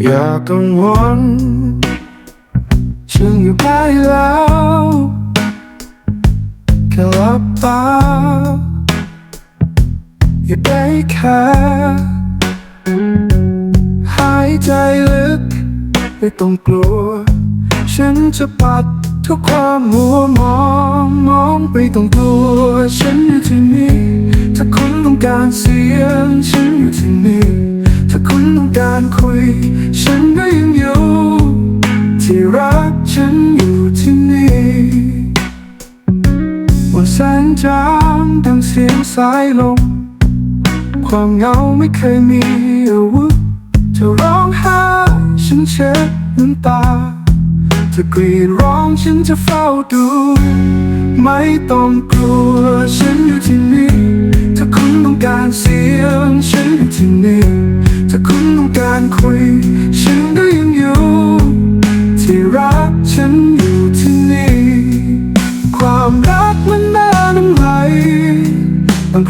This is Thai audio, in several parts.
อย่ากังวลฉันอยู่ใกล้แล้วแค่หลับตาอย่าได้แค่หายใจลึกไม่ต้องกลัว ฉันจะปัดทุกความมัวมองมองไปต้องกลัว ฉันอยู่ที่นี่ถ้าคุณต้องการเสียง ฉันอยู่ที่นี่ถ้าคุณต้องการคุย ฉันก็ยังอยู่ ที่รักฉันอยู่ที่นี่วันแสงจางดังเสียงสายลมความเหงาไม่เคยมีอาวุธจะร้องไห้ฉันเช็ดน้ำตาจะกรีดร้องฉันจะเฝ้าดู ไม่ต้องกลัวฉันอยู่ที่นี่ถ้าคุณต้องการเสียงฉันอยู่ที่นี่ถ้าคุณต้องการคุย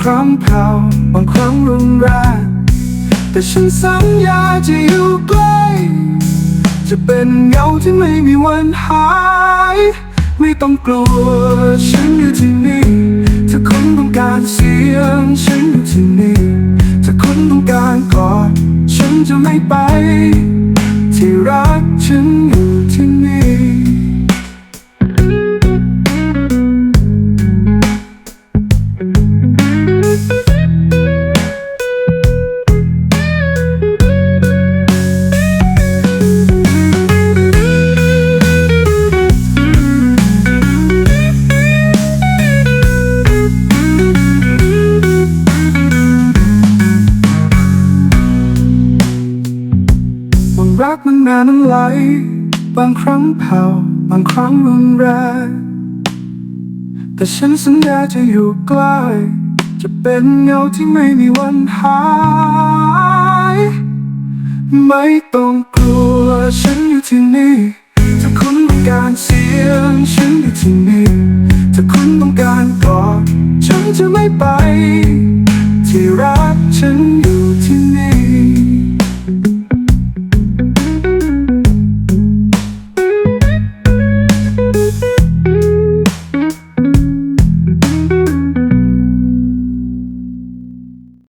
ครั้งแผ่วบางครั้งรุนแรงแต่ฉันสัญญาจะอยู่ใกล้จะเป็นเงาที่ไม่มีวันหาย ไม่ต้องกลัว ฉันอยู่ที่นี่ถ้าคุณต้องการเสียง ฉันอยู่ที่นี่ถ้าคุณต้องการกอดฉันจะไม่ไป รักมันนานนั้นไหล บางครั้งแผ่วบางครั้งรุนแรง แต่ฉันสัญญาจะอยู่ใกล้ จะเป็นเงาที่ไม่มีวันหาย ไม่ต้องกลัวฉันอยู่ที่นี่ถ้าคุณต้องการเสียงฉันอยู่ที่นี่ถ้าคุณต้องการกอดฉันจะไม่ไป